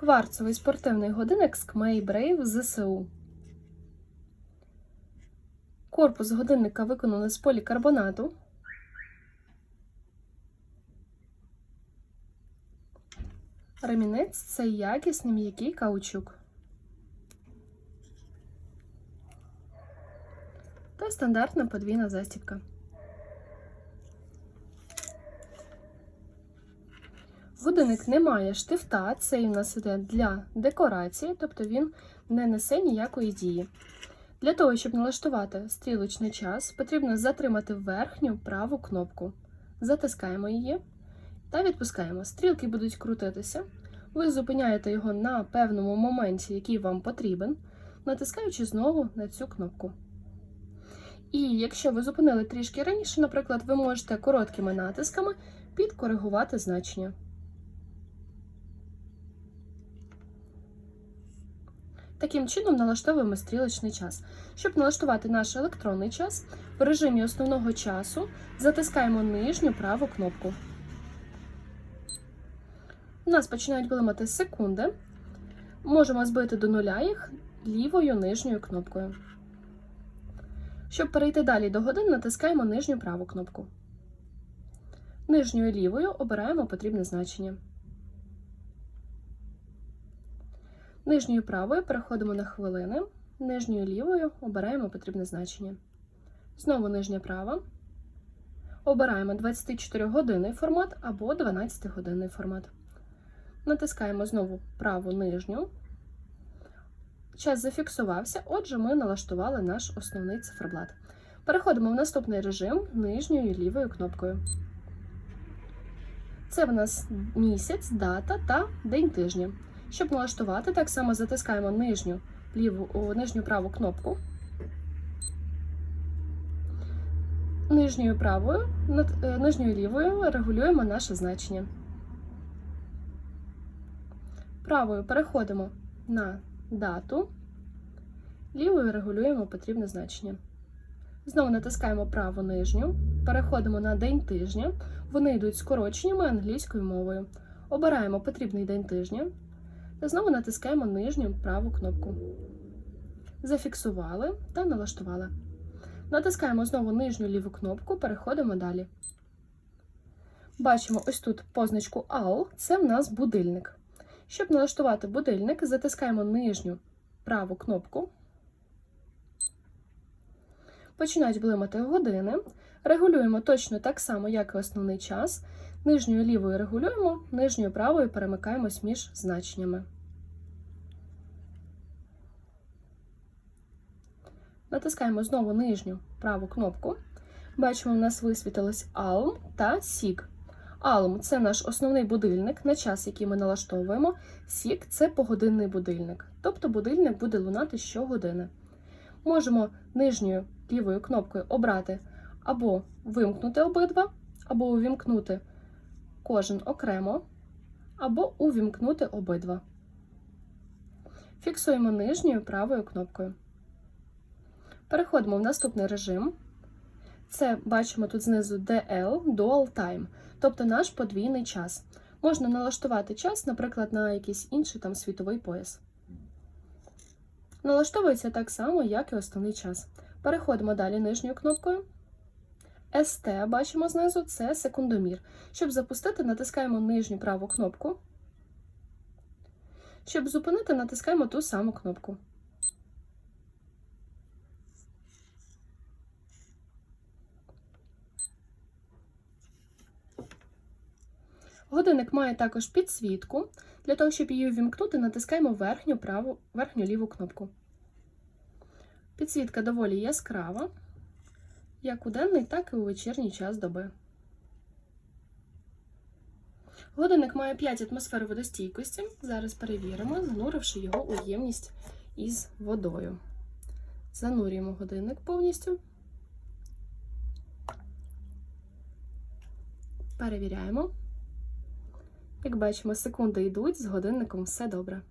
Кварцевий спортивний годинник Skmei Brave ЗСУ. Корпус годинника виконаний з полікарбонату. Ремінець це якісний м'який каучук. Та стандартна подвійна застібка. Годинник не має штифта, цей у нас іде для декорації, тобто він не несе ніякої дії. Для того, щоб налаштувати стрілочний час, потрібно затримати верхню праву кнопку. Затискаємо її та відпускаємо. Стрілки будуть крутитися. Ви зупиняєте його на певному моменті, який вам потрібен, натискаючи знову на цю кнопку. І якщо ви зупинили трішки раніше, наприклад, ви можете короткими натисками підкоригувати значення. Таким чином налаштовуємо стрілочний час. Щоб налаштувати наш електронний час, в режимі основного часу затискаємо нижню праву кнопку. У нас починають блимати секунди. Можемо збити до нуля їх лівою нижньою кнопкою. Щоб перейти далі до годин, натискаємо нижню праву кнопку. Нижньою лівою обираємо потрібне значення. Нижньою правою переходимо на хвилини, нижньою лівою обираємо потрібне значення. Знову нижня права. Обираємо 24-годинний формат або 12-годинний формат. Натискаємо знову праву нижню. Час зафіксувався, отже, ми налаштували наш основний циферблат. Переходимо в наступний режим нижньою лівою кнопкою. Це в нас місяць, дата та день тижня. Щоб налаштувати, так само затискаємо нижню ліву, нижню праву кнопку. Нижньою правою, е, нижньою лівою регулюємо наше значення. Правою переходимо на дату, лівою регулюємо потрібне значення. Знову натискаємо праву нижню, переходимо на день тижня. Вони йдуть скороченнями англійською мовою. Обираємо потрібний день тижня. Знову натискаємо нижню праву кнопку. Зафіксували та налаштували. Натискаємо знову нижню ліву кнопку, переходимо далі. Бачимо ось тут позначку AL, це в нас будильник. Щоб налаштувати будильник, затискаємо нижню праву кнопку. Починають блимати години. Регулюємо точно так само, як і основний час. Нижньою лівою регулюємо, нижньою правою перемикаємось між значеннями. Натискаємо знову нижню праву кнопку. Бачимо, у нас висвітилось ALM та SIG. ALM – це наш основний будильник на час, який ми налаштовуємо. SIG – це погодинний будильник, тобто будильник буде лунати щогодини. Можемо нижньою лівою кнопкою обрати або вимкнути обидва, або увімкнути кожен окремо, або увімкнути обидва. Фіксуємо нижньою правою кнопкою. Переходимо в наступний режим. Це бачимо тут знизу DL Dual Time, тобто наш подвійний час. Можна налаштувати час, наприклад, на якийсь інший там світовий пояс. Налаштовується так само, як і основний час. Переходимо далі нижньою кнопкою. ST бачимо знизу це секундомір. Щоб запустити, натискаємо нижню праву кнопку. Щоб зупинити, натискаємо ту саму кнопку. Годинник має також підсвітку. Для того, щоб її увімкнути, натискаємо верхню праву, верхню ліву кнопку. Підсвітка доволі яскрава, як у денний, так і у вечірній час доби. Годинник має 5 атмосфер водостійкості. Зараз перевіримо, зануривши його у ємність із водою. Занурюємо годинник повністю. Перевіряємо. Як бачимо, секунди йдуть, з годинником все добре.